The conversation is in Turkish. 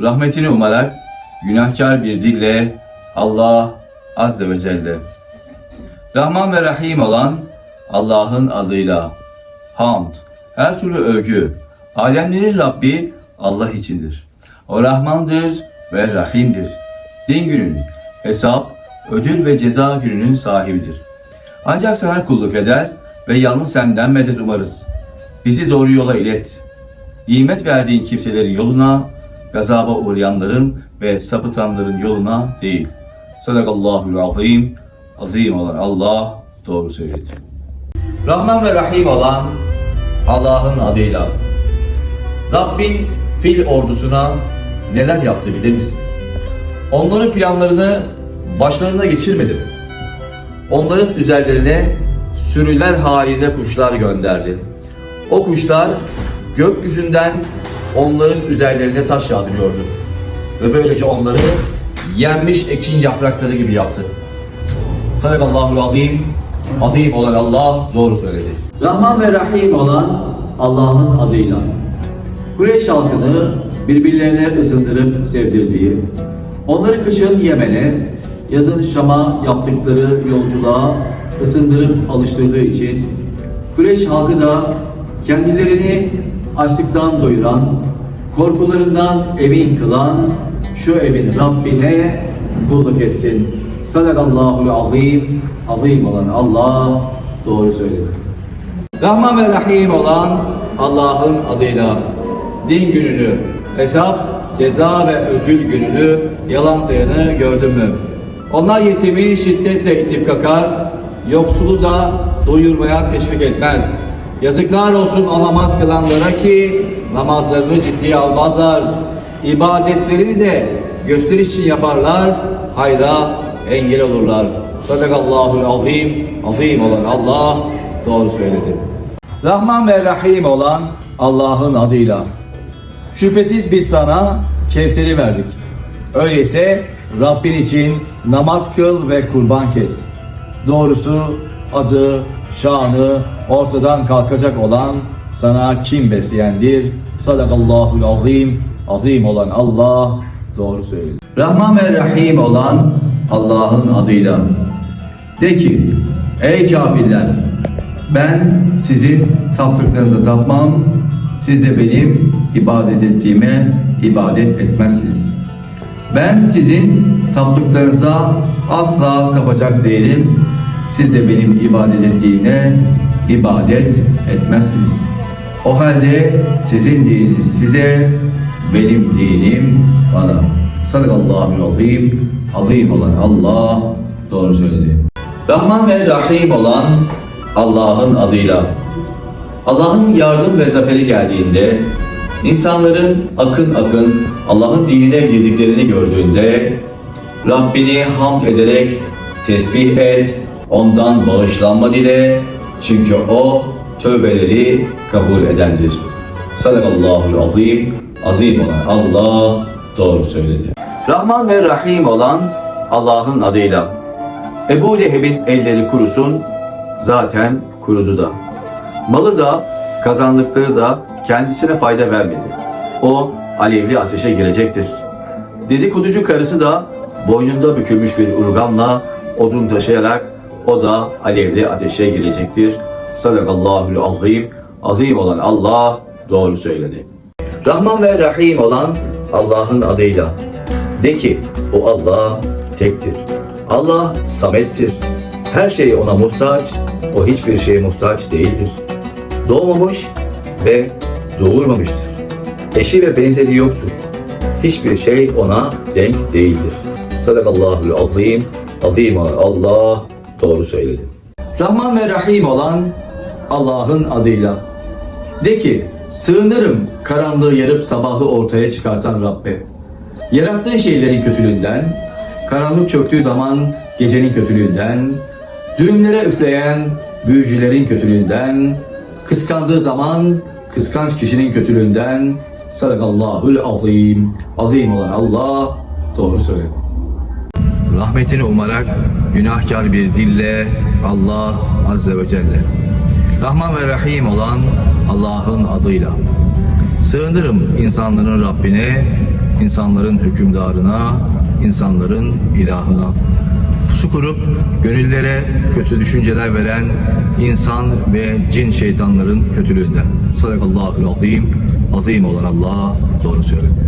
Rahmetini umarak günahkar bir dille Allah Azze ve Celle. Rahman ve Rahim olan Allah'ın adıyla hamd, her türlü övgü, alemlerin Rabbi Allah içindir. O Rahmandır ve Rahim'dir. Din gününün, hesap, ödül ve ceza gününün sahibidir. Ancak sana kulluk eder ve yalnız senden medet umarız. Bizi doğru yola ilet. Nimet verdiğin kimselerin yoluna, gazaba uğrayanların ve sapıtanların yoluna değil. Sadakallahul azim, azim olan Allah doğru söyledi. Rahman ve Rahim olan Allah'ın adıyla. Rabbin fil ordusuna neler yaptı bilir misin? Onların planlarını başlarına geçirmedi mi? Onların üzerlerine sürüler halinde kuşlar gönderdi. O kuşlar gökyüzünden onların üzerlerine taş yağdırıyordu. Ve böylece onları yenmiş ekin yaprakları gibi yaptı. Sadakallahu azim, azim olan Allah doğru söyledi. Rahman ve Rahim olan Allah'ın adıyla. Kureyş halkını birbirlerine ısındırıp sevdirdiği, onları kışın Yemen'e, yazın Şam'a yaptıkları yolculuğa ısındırıp alıştırdığı için Kureyş halkı da kendilerini açlıktan doyuran, korkularından emin kılan şu evin Rabbine kulluk etsin. Sadakallahul azim, azim olan Allah doğru söyledi. Rahman ve Rahim olan Allah'ın adıyla din gününü, hesap, ceza ve ödül gününü yalan sayanı gördün mü? Onlar yetimi şiddetle itip kakar, yoksulu da doyurmaya teşvik etmez. Yazıklar olsun o namaz kılanlara ki namazlarını ciddiye almazlar. İbadetlerini de gösteriş için yaparlar, hayra engel olurlar. Sadakallahul azim, azim olan Allah doğru söyledi. Rahman ve Rahim olan Allah'ın adıyla. Şüphesiz biz sana Kevser'i verdik. Öyleyse Rabbin için namaz kıl ve kurban kes. Doğrusu adı, şanı ortadan kalkacak olan sana kim besleyendir? Sadakallahul azim, azim olan Allah doğru söyledi. Rahman ve Rahim olan Allah'ın adıyla. De ki, ey kafirler, ben sizin taptıklarınıza tapmam, siz de benim ibadet ettiğime ibadet etmezsiniz. Ben sizin taptıklarınıza asla tapacak değilim, siz de benim ibadet ettiğine ibadet etmezsiniz. O halde sizin dininiz size, benim dinim bana. Sadakallahu azim, azim olan Allah doğru söyledi. Rahman ve Rahim olan Allah'ın adıyla. Allah'ın yardım ve zaferi geldiğinde, insanların akın akın Allah'ın dinine girdiklerini gördüğünde, Rabbini hamd ederek tesbih et, ondan bağışlanma dile, çünkü o tövbeleri kabul edendir. Sadakallahu azim, azim olan Allah doğru söyledi. Rahman ve Rahim olan Allah'ın adıyla. Ebu Leheb'in elleri kurusun, zaten kurudu da. Malı da, kazandıkları da kendisine fayda vermedi. O alevli ateşe girecektir. Dedikoducu karısı da boynunda bükülmüş bir urganla odun taşıyarak o da alevli ateşe girecektir. Sadakallahul azim, azim olan Allah doğru söyledi. Rahman ve Rahim olan Allah'ın adıyla. De ki o Allah tektir. Allah samettir. Her şey ona muhtaç, o hiçbir şeye muhtaç değildir. Doğmamış ve doğurmamıştır. Eşi ve benzeri yoktur. Hiçbir şey ona denk değildir. Sadakallahul azim, azim olan Allah doğru söyledi. Rahman ve Rahim olan Allah'ın adıyla. De ki, sığınırım karanlığı yarıp sabahı ortaya çıkartan Rabbe. Yarattığı şeylerin kötülüğünden, karanlık çöktüğü zaman gecenin kötülüğünden, düğümlere üfleyen büyücülerin kötülüğünden, kıskandığı zaman kıskanç kişinin kötülüğünden, sadakallahul azim, azim olan Allah doğru söyledi. Rahmetini umarak günahkar bir dille Allah Azze ve Celle. Rahman ve Rahim olan Allah'ın adıyla. Sığınırım insanların Rabbine, insanların hükümdarına, insanların ilahına. Pusu kurup gönüllere kötü düşünceler veren insan ve cin şeytanların kötülüğünden. Sadakallahu azim. Azim olan Allah doğru söyledi.